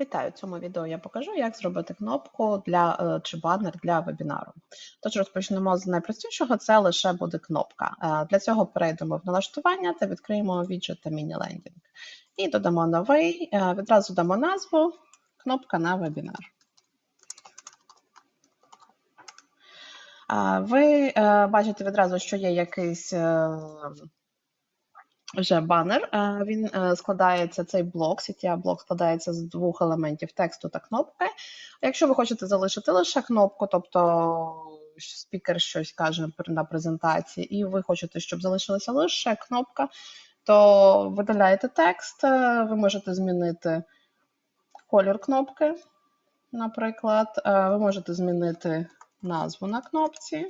Вітаю! В цьому відео я покажу, як зробити кнопку для е, чи банер для вебінару. Тож розпочнемо з найпростішого, це лише буде кнопка. Е, Для цього перейдемо в налаштування та відкриємо віджит та міні-лендінг. І додамо новий, е, відразу дамо назву кнопка на вебінар. Ви бачите відразу, що є якийсь вже банер. Е, Він е, складається, цей блок, CTA блок складається з двох елементів тексту та кнопки. Якщо ви хочете залишити лише кнопку, тобто спікер щось каже на презентації, і ви хочете, щоб залишилася лише кнопка, то видаляєте текст, е, ви можете змінити колір кнопки, наприклад, ви можете змінити назву на кнопці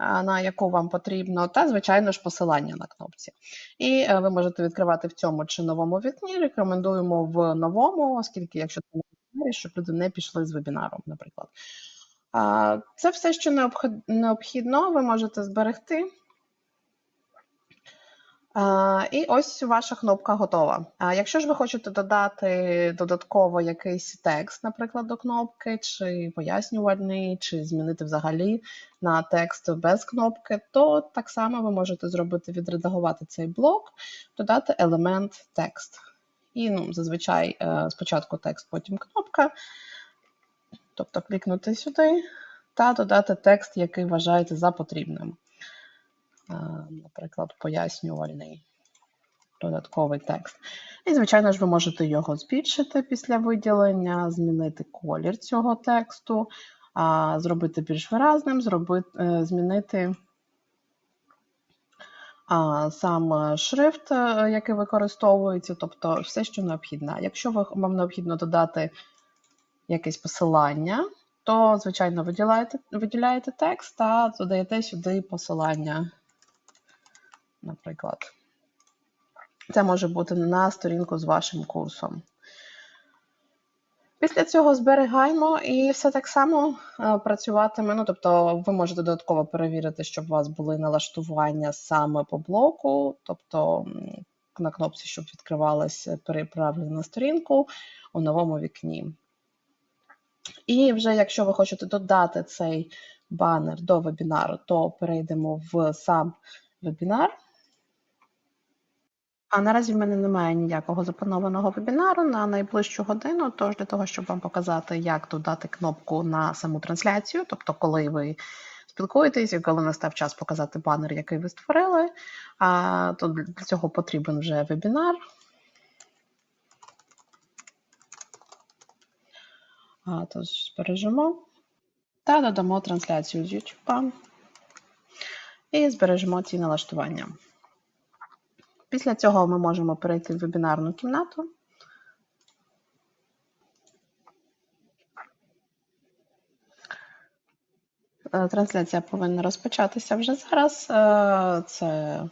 на яку вам потрібно, та, звичайно ж, посилання на кнопці. І е, ви можете відкривати в цьому чи новому вікні. Рекомендуємо в новому, оскільки, якщо це не щоб люди не пішли з вебінару, наприклад. Це все, що необхід- необхідно, ви можете зберегти. І ось ваша кнопка готова. А якщо ж ви хочете додати додатково якийсь текст, наприклад, до кнопки, чи пояснювальний, чи змінити взагалі на текст без кнопки, то так само ви можете зробити відредагувати цей блок, додати елемент текст. І ну, зазвичай е, спочатку текст, потім кнопка. Тобто клікнути сюди та додати текст, який вважаєте за потрібним. Е, Наприклад, пояснювальний додатковий текст. І, звичайно ж, ви можете його збільшити після виділення, змінити колір цього тексту, зробити більш виразним, зробити, е, змінити сам шрифт, е, який використовується, тобто все, що необхідно. Якщо вам необхідно додати якесь посилання, то, звичайно, виділяєте, виділяєте текст та додаєте сюди посилання, наприклад. Це може бути на сторінку з вашим курсом. Після цього зберігаємо і все так само е, працюватиме. Ну, тобто, ви можете додатково перевірити, щоб у вас були налаштування саме по блоку, тобто на кнопці, щоб відкривалося переправлення на сторінку у новому вікні. І вже якщо ви хочете додати цей банер до вебінару, то перейдемо в сам вебінар. А наразі в мене немає ніякого запланованого вебінару на найближчу годину. Тож для того, щоб вам показати, як додати кнопку на саму трансляцію, тобто, коли ви спілкуєтесь, і коли настав час показати банер, який ви створили, а, то для цього потрібен вже вебінар. А, Тож збережемо та додамо трансляцію з YouTube і збережемо ці налаштування. Після цього ми можемо перейти в вебінарну кімнату. Е, Трансляція повинна розпочатися вже зараз. Е, Це е,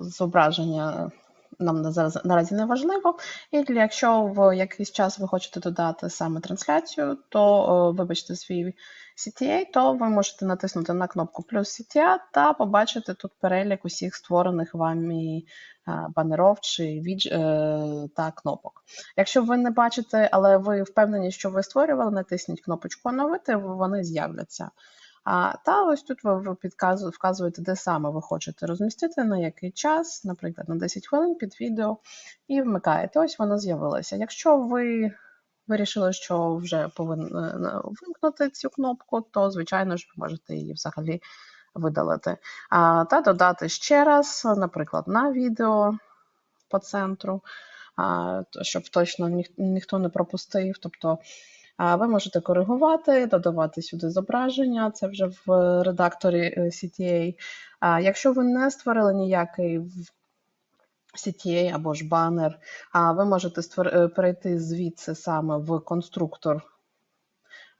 зображення нам на зараз наразі не важливо. І якщо в якийсь час ви хочете додати саме трансляцію, то е, вибачте свій CTA, то ви можете натиснути на кнопку плюс CTA та побачити тут перелік усіх створених вами е, банеров чи відж е, та кнопок. Якщо ви не бачите, але ви впевнені, що ви створювали, натисніть кнопочку оновити, вони з'являться. А, та ось тут ви вказуєте, де саме ви хочете розмістити, на який час, наприклад, на 10 хвилин під відео, і вмикаєте. Ось воно з'явилося. Якщо ви вирішили, що вже повинні вимкнути цю кнопку, то, звичайно ж, ви можете її взагалі видалити. А, та додати ще раз, наприклад, на відео по центру, а, щоб точно ніх- ніхто не пропустив. Тобто ви можете коригувати, додавати сюди зображення, це вже в редакторі е, CTA. Якщо ви не створили ніякий CTA або ж банер, ви можете е, перейти звідси саме в конструктор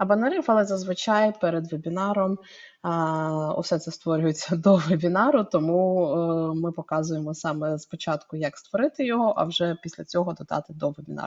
банерів, але зазвичай перед вебінаром усе це створюється до вебінару, тому е, ми показуємо саме спочатку, як створити його, а вже після цього додати до вебінару.